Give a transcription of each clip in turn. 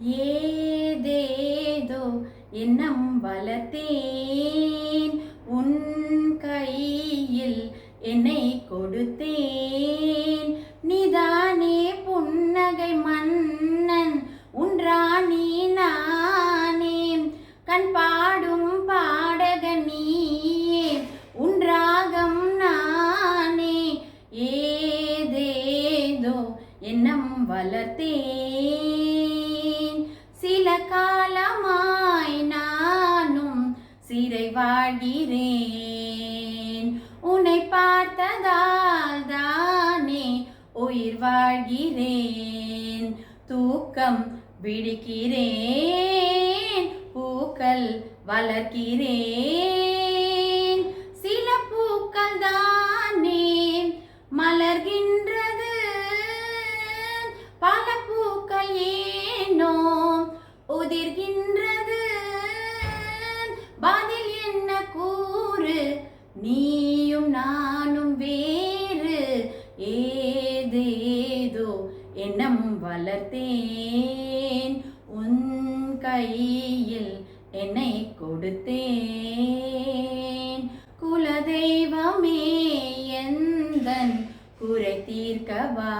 ஏதேதோ எண்ணம் வளர்த்தேன். உன் கையில் என்னை கொடுத்தேன். நிதானே புன்னகை மன்னன் உன்றாணி நானே. கண் பாடும் பாடக நீயே உன்றாகம் நானே. ஏதேதோ எண்ணம் வளர்த்தேன். சிறை வாழ்கிறேன் உன்னை பார்த்ததால் தானே உயிர் வாழ்கிறேன். தூக்கம் விடுக்கிறேன் பூக்கள் வளர்க்கிறேன். நீயும் நானும் வேறு ஏதேதோ எண்ணம் வளர்த்தேன். உன் கையில் என்னை கொடுத்தேன். குலதெய்வமே எந்தன் குறை தீர்க்கவா?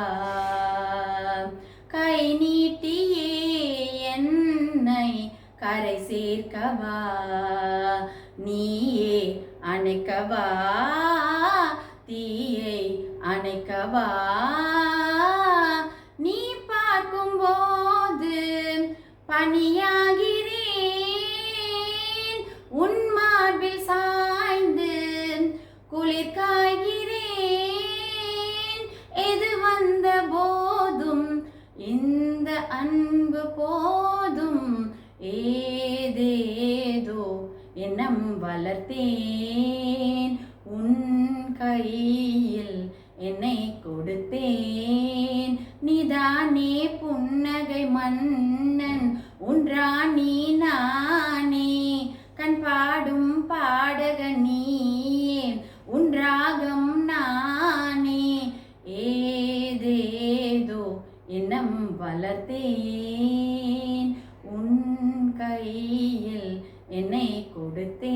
கை நீட்டியே என்னை கரை சேர்க்கவா? நீயே அணைக்கவா தீயை அணைக்கவா? நீ பார்க்கும்போது பணியாகிறேன் உன் மார்பில் சாய்ந்து குளிர்காய்கிறேன் எது வந்த போதும் இந்த அன்பு போதும் ஏதே எண்ணம் வளர்த்தேன். உன் கையில் என்னை கொடுத்தேன். நீதானே புன்னகை மன்னன் உன் நானே. கண் பாடும் பாடக நீயே உன் ராகம் நானே. ஏதேதோ எண்ணம் வளர்த்தேன். உன் கையில் என்னை கொடுத்தேன்